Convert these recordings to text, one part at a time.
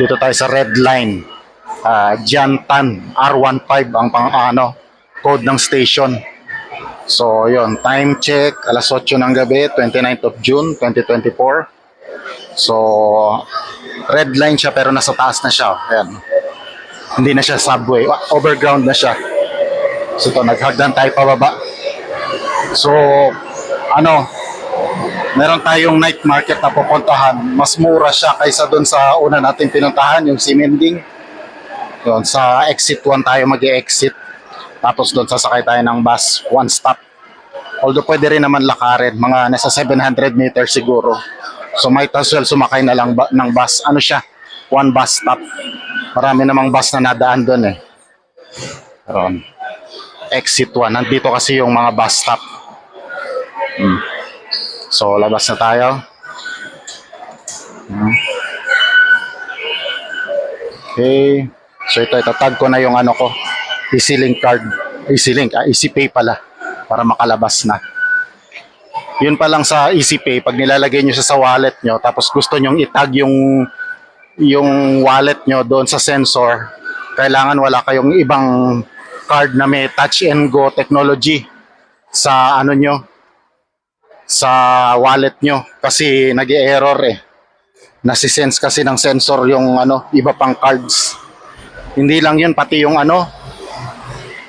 Dito tayo sa red line. Ah, Jantan R15 ang pang ano, code ng station. So, yon time check, alas 8 ng gabi, 29th of June, 2024. So, red line siya pero nasa taas na siya. Ayan. Hindi na siya subway, overground na siya. So, ito, naghagdan tayo pababa. So, ano, meron tayong night market na pupuntahan. Mas mura siya kaysa doon sa una natin pinuntahan, yung Simending. Yun, sa exit 1 tayo mag exit Tapos doon sasakay tayo ng bus, one stop. Although pwede rin naman lakarin, mga nasa 700 meters siguro. So might as well sumakay na lang ba- ng bus. Ano siya? One bus stop. Marami namang bus na nadaan doon eh. Yun. Exit 1. Nandito kasi yung mga bus stop. Hmm. So, labas na tayo. Okay. So, ito, itatag ko na yung ano ko. EasyLink card. EasyLink, ah, EasyPay pala. Para makalabas na. Yun pa lang sa EasyPay, pag nilalagay nyo siya sa wallet nyo, tapos gusto nyong itag yung yung wallet nyo doon sa sensor, kailangan wala kayong ibang card na may touch and go technology sa ano nyo, sa wallet nyo kasi nag error eh. Nasisense kasi ng sensor yung ano, iba pang cards. Hindi lang yun, pati yung ano,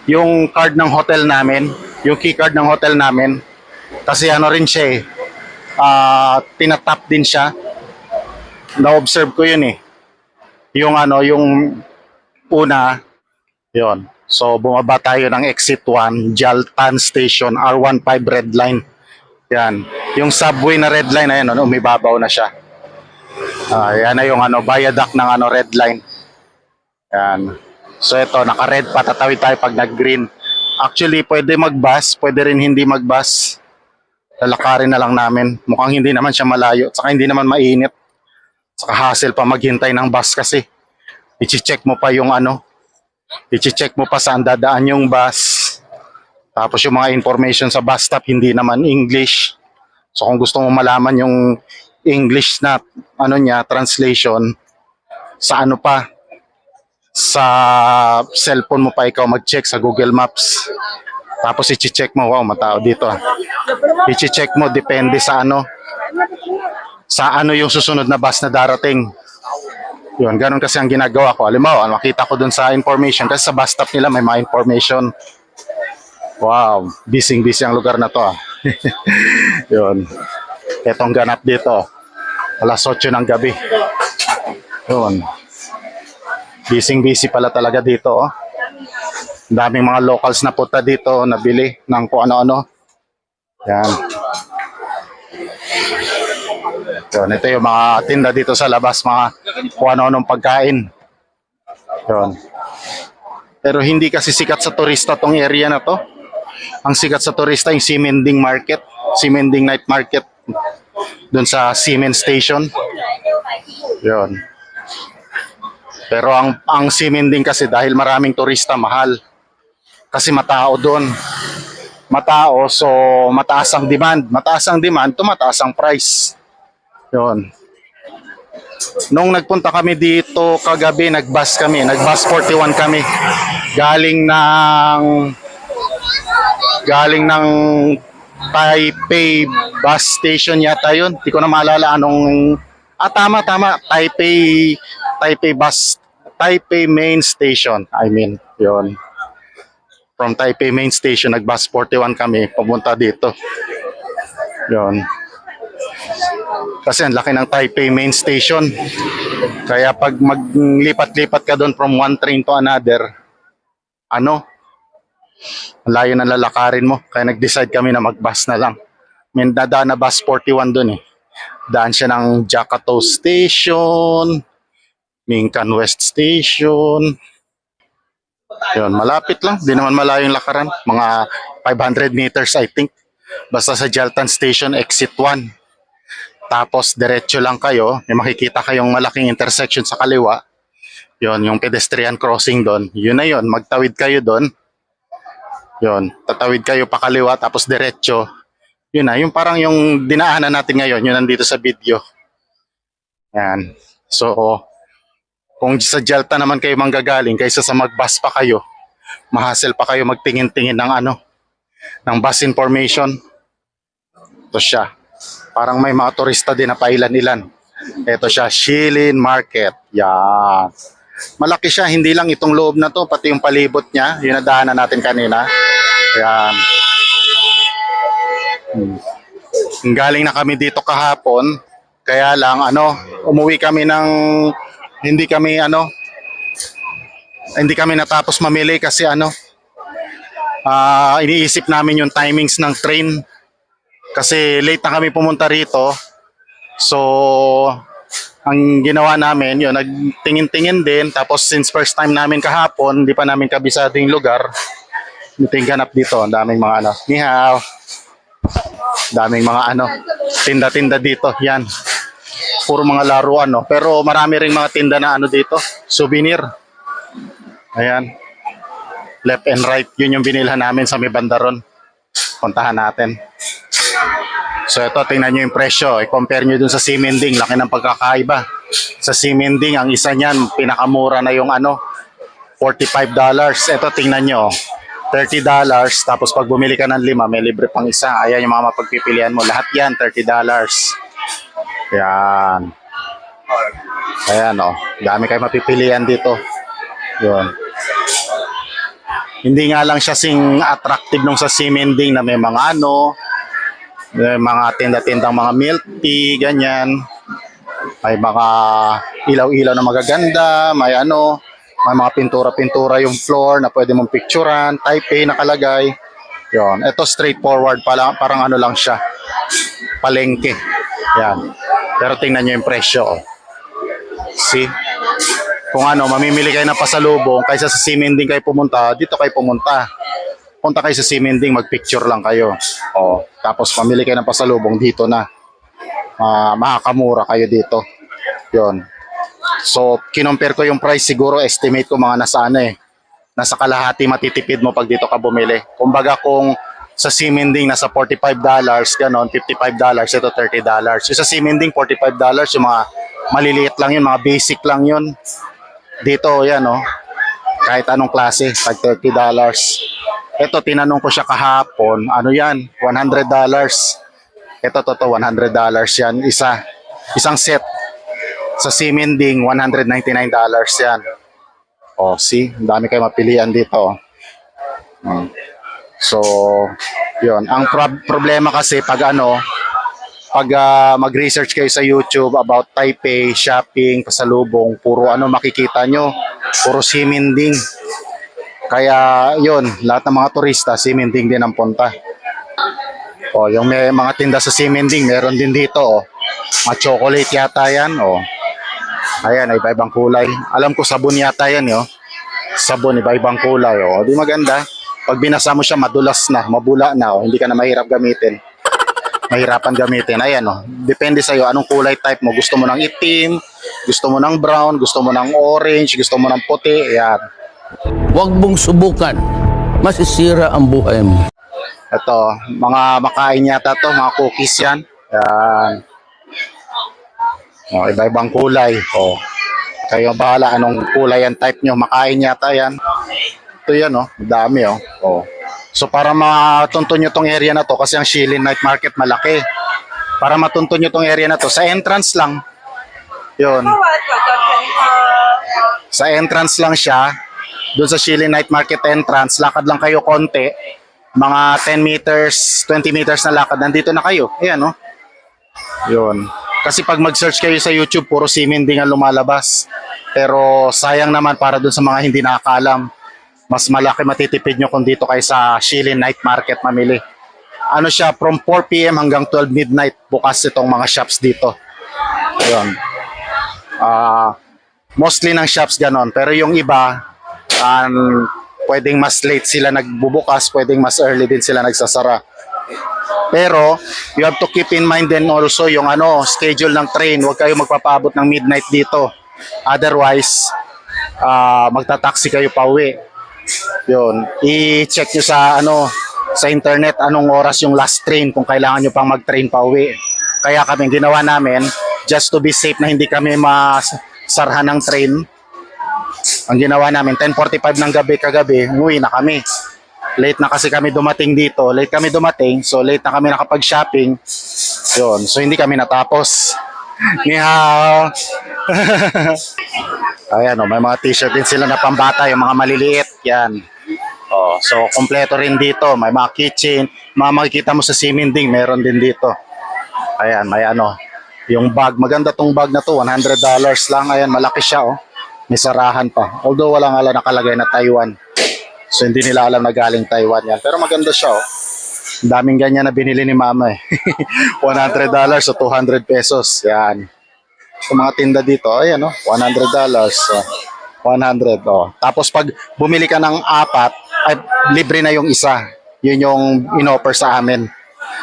yung card ng hotel namin, yung key card ng hotel namin, kasi ano rin siya eh, ah, tinatap din siya. Na-observe ko yun eh. Yung ano, yung una, yon. So bumaba tayo ng exit 1, Jaltan Station, R15 Red Line. Yan. Yung subway na red line na yan, ano, umibabaw na siya. Ah, yan na yung ano, viaduct ng ano, red line. Yan. So ito, naka-red pa, tatawid tayo pag nag-green. Actually, pwede mag-bus, pwede rin hindi mag-bus. Lalakarin na lang namin. Mukhang hindi naman siya malayo, saka hindi naman mainit. Saka hassle pa maghintay ng bus kasi. I-check mo pa yung ano, i-check mo pa saan dadaan yung bus. Tapos yung mga information sa bus stop hindi naman English. So kung gusto mo malaman yung English na ano niya translation sa ano pa sa cellphone mo pa ikaw mag-check sa Google Maps. Tapos i-check mo, wow, matao dito. ah. I-check mo depende sa ano sa ano yung susunod na bus na darating. Yun, ganun kasi ang ginagawa ko. Halimbawa, makita ko dun sa information kasi sa bus stop nila may mga information. Wow, busy-busy ang lugar na to. ah. Yun. Etong ganap dito. Alas 8 ng gabi. Yun. Busy-busy pala talaga dito. Oh. Daming mga locals na punta dito, nabili ng kung ano-ano. Yan. Yun, ito yung mga tinda dito sa labas, mga kung ano-anong pagkain. Yun. Pero hindi kasi sikat sa turista tong area na to. Ang sikat sa turista yung Simending Market, Simending Night Market doon sa Siemens Station. Yun. Pero ang ang Simending kasi dahil maraming turista mahal. Kasi matao doon. Matao so mataas ang demand. Mataas ang demand, tumataas ang price. Yun. Nung nagpunta kami dito kagabi, nagbus kami, nagbus 41 kami. Galing ng galing ng Taipei bus station yata yun. Hindi ko na maalala anong Ah, tama, tama. Taipei Taipei bus Taipei main station. I mean, yon. From Taipei main station, nagbus 41 kami papunta dito. Yon. Kasi ang laki ng Taipei main station. Kaya pag maglipat-lipat ka doon from one train to another, ano, layo ng lalakarin mo. Kaya nag-decide kami na mag-bus na lang. May dadaan na bus 41 doon eh. Daan siya ng Jakarta Station, Minkan West Station. Yun, malapit lang. Di naman malayo yung lakaran. Mga 500 meters I think. Basta sa Jaltan Station, exit 1. Tapos diretso lang kayo, may makikita kayong malaking intersection sa kaliwa. Yon, yung pedestrian crossing doon. Yun na yun, magtawid kayo doon. Yon, tatawid kayo pa kaliwa tapos diretso. Yun na, yung parang yung dinaanan natin ngayon, yun nandito sa video. Yan. So, Kung sa Jalta naman kayo manggagaling, kaysa sa mag-bus pa kayo, mahasel pa kayo magtingin-tingin ng ano, ng bus information. Ito siya. Parang may mga turista din na pailan-ilan. Ito siya, Shilin Market. Yan. Malaki siya, hindi lang itong loob na to, pati yung palibot niya, yung nadaanan natin kanina. Yan. Hmm. Galing na kami dito kahapon, kaya lang ano, umuwi kami ng hindi kami ano hindi kami natapos mamili kasi ano ah iniisip namin yung timings ng train kasi late na kami pumunta rito. So ang ginawa namin, yun, nagtingin-tingin din. Tapos since first time namin kahapon, hindi pa namin kabisado yung lugar. Ito yung ganap dito. Ang daming mga ano. Nihaw. Daming mga ano. Tinda-tinda dito. Yan. Puro mga laruan, no? Pero marami ring mga tinda na ano dito. Souvenir. Ayan. Left and right. Yun yung binilhan namin sa may bandaron. Puntahan natin. So ito, tingnan nyo yung presyo. I-compare nyo dun sa Simending. Laki ng pagkakaiba. Sa Simending, ang isa niyan, pinakamura na yung ano, $45. Ito, tingnan nyo. $30. Tapos pag bumili ka ng lima, may libre pang isa. Ayan yung mga mapagpipilian mo. Lahat yan, $30. Yan. Ayan o. Oh. Dami kayo mapipilian dito. Yun. Hindi nga lang siya sing attractive nung sa Simending na may mga ano, mga tinda-tindang mga milk tea, ganyan. May mga ilaw-ilaw na magaganda, may ano, may mga pintura-pintura yung floor na pwede mong picturean, Taipei nakalagay. Yon, ito straightforward pala, parang ano lang siya. Palengke. Yan. Pero tingnan niyo yung presyo. Oh. See? Kung ano, mamimili kayo ng pasalubong, kaysa sa Simending kayo pumunta, dito kayo pumunta punta kayo sa Simending, mag-picture lang kayo. O, tapos pamili kayo ng pasalubong dito na. Uh, makakamura kayo dito. Yon. So, kinompare ko yung price siguro, estimate ko mga nasa ano eh. Nasa kalahati matitipid mo pag dito ka bumili. Kumbaga kung sa Simending nasa $45, ganon, $55, ito $30. Yung sa Simending, $45, yung mga maliliit lang yun, mga basic lang yun. Dito, yan oh, kahit anong klase, tag $30. Ito, tinanong ko siya kahapon, ano yan, $100. Ito, to, to, $100 yan, isa. Isang set. Sa Simending, $199 yan. Oh, see, ang dami kayo mapilian dito. Hmm. So, yun. Ang prob- problema kasi pag ano, pag uh, mag-research kayo sa YouTube about Taipei, shopping, pasalubong, puro ano makikita nyo, puro Simending. Kaya yun, lahat ng mga turista, Simending din ang punta. O, yung may mga tinda sa Simending, meron din dito. O. Mga chocolate yata yan. O. Ayan, iba-ibang kulay. Alam ko sabon yata yan. Yo. Sabon, iba-ibang kulay. O. Di maganda. Pag binasa mo siya, madulas na, mabula na. O. Hindi ka na mahirap gamitin. Mahirapan gamitin. Ayan, o. Depende sa'yo anong kulay type mo. Gusto mo ng itim, gusto mo ng brown, gusto mo ng orange, gusto mo ng puti. Ayan. Huwag mong subukan. Masisira ang buhay mo. Ito, mga makain yata to, mga cookies yan. Yan. Oh, iba-ibang kulay. Oh. Kayo bahala anong kulay ang type nyo. Makain yata yan. Ito yan, oh. Dami, oh. oh. So para matunto nyo tong area na to, kasi ang Shilin Night Market malaki. Para matunto nyo tong area na to, sa entrance lang. Yun. Sa entrance lang siya, doon sa Shili Night Market entrance, lakad lang kayo konti, mga 10 meters, 20 meters na lakad, nandito na kayo. Ayan, no? Yun. Kasi pag mag-search kayo sa YouTube, puro simending ang lumalabas. Pero sayang naman para doon sa mga hindi nakakalam. Mas malaki matitipid nyo kung dito kayo sa Shili Night Market mamili. Ano siya, from 4 p.m. hanggang 12 midnight bukas itong mga shops dito. Ayun. Ah, mostly ng shops ganon. Pero yung iba, um, pwedeng mas late sila nagbubukas, pwedeng mas early din sila nagsasara. Pero you have to keep in mind then also yung ano, schedule ng train. Huwag kayo magpapaabot ng midnight dito. Otherwise, uh, magta-taxi kayo pa uwi. Yun. I-check nyo sa ano sa internet anong oras yung last train kung kailangan nyo pang mag-train pa uwi. Kaya kami ginawa namin just to be safe na hindi kami masarhan ng train Ang ginawa namin, 10.45 ng gabi kagabi, umuwi na kami. Late na kasi kami dumating dito. Late kami dumating, so late na kami nakapag-shopping. Yun, so hindi kami natapos. Ni hao. Ayan, oh, may mga t-shirt din sila na pambata, yung mga maliliit. Yan. Oh, so kompleto rin dito. May mga kitchen, mga makikita mo sa siminding, meron din dito. Ayan, may ano, yung bag. Maganda tong bag na to, $100 lang. Ayan, malaki siya, oh. May sarahan pa. Although wala nga lang nakalagay na Taiwan. So hindi nila alam na galing Taiwan yan. Pero maganda siya, oh. Daming ganyan na binili ni mama eh. $100 o 200 pesos. Yan. Sa mga tinda dito, ayan oh, $100. Oh. 100 oh. Tapos pag bumili ka ng apat, ay libre na yung isa. Yun yung inoffer sa amin.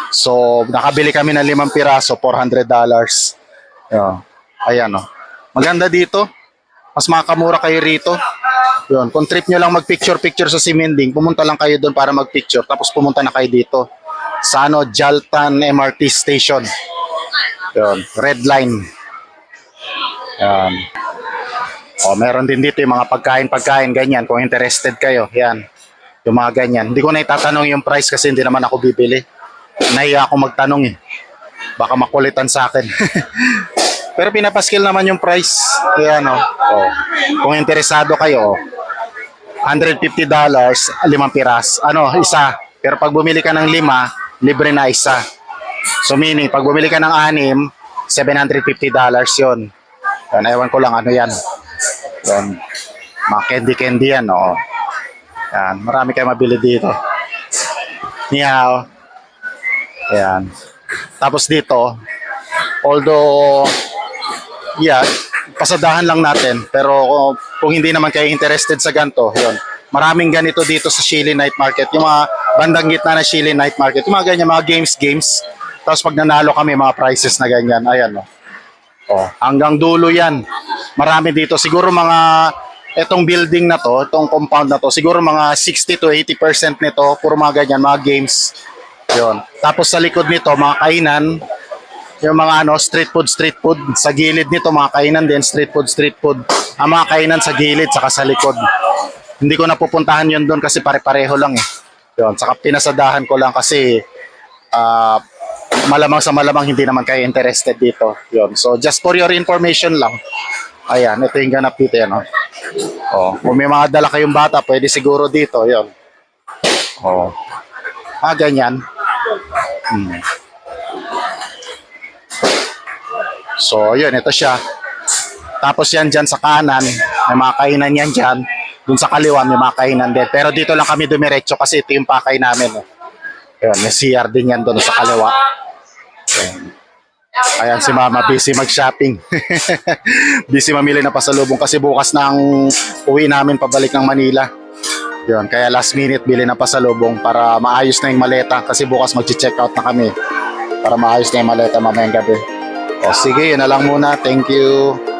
So, nakabili kami ng limang piraso, $400. Yun. Ayan oh. Maganda dito. Mas makakamura kayo rito. Yun, kung trip nyo lang mag-picture-picture sa Simending, pumunta lang kayo doon para mag-picture. Tapos pumunta na kayo dito. Sa ano, Jaltan MRT Station. Yun, red line. Yan. O, meron din dito yung mga pagkain-pagkain, ganyan. Kung interested kayo, yan. Yung mga ganyan. Hindi ko na itatanong yung price kasi hindi naman ako bibili. Nahiya ako magtanong eh. Baka makulitan sa akin. Pero pinapaskil naman yung price. Ayan o. Oh. Kung interesado kayo, oh. $150, limang piras. Ano, isa. Pero pag bumili ka ng lima, libre na isa. So meaning, pag bumili ka ng anim, $750 yon. Yan, ewan ko lang ano yan. Yan. Mga candy-candy yan, oo. Yan, marami kayo mabili dito. Niyaw. Yan. Tapos dito, although, yeah, pasadahan lang natin. Pero kung, kung hindi naman kayo interested sa ganito, yun. Maraming ganito dito sa Shili Night Market. Yung mga bandang gitna na Shili Night Market. Yung mga ganyan, mga games, games. Tapos pag nanalo kami, mga prizes na ganyan. Ayan, no. Oh, hanggang dulo yan. Marami dito. Siguro mga etong building na to, itong compound na to, siguro mga 60 to 80% nito, puro mga ganyan, mga games. Yun. Tapos sa likod nito, mga kainan, yung mga ano, street food, street food. Sa gilid nito, mga kainan din, street food, street food. Ang mga kainan sa gilid, saka sa likod. Hindi ko napupuntahan yun doon kasi pare-pareho lang eh. Yun. Saka pinasadahan ko lang kasi ah, malamang sa malamang hindi naman kayo interested dito. Yun. So just for your information lang. Ayan, ito yung ganap dito yan. Oh. Oh, kung may mga dala kayong bata, pwede siguro dito. Yun. Oh. Ah, ganyan. Hmm. So, yun, ito siya. Tapos yan dyan sa kanan, may mga kainan yan dyan. Dun sa kaliwa, may mga kainan din. Pero dito lang kami dumiretso kasi ito yung pakay namin. Eh. May CR din yan doon sa kaliwa. Ayan. Ayan si mama, busy mag-shopping. busy mamili na pasalubong kasi bukas ang uwi namin pabalik ng Manila. Yun, kaya last minute bili na pasalubong para maayos na yung maleta kasi bukas mag-check out na kami para maayos na yung maleta mamayang gabi. O sige, yun na lang muna. Thank you.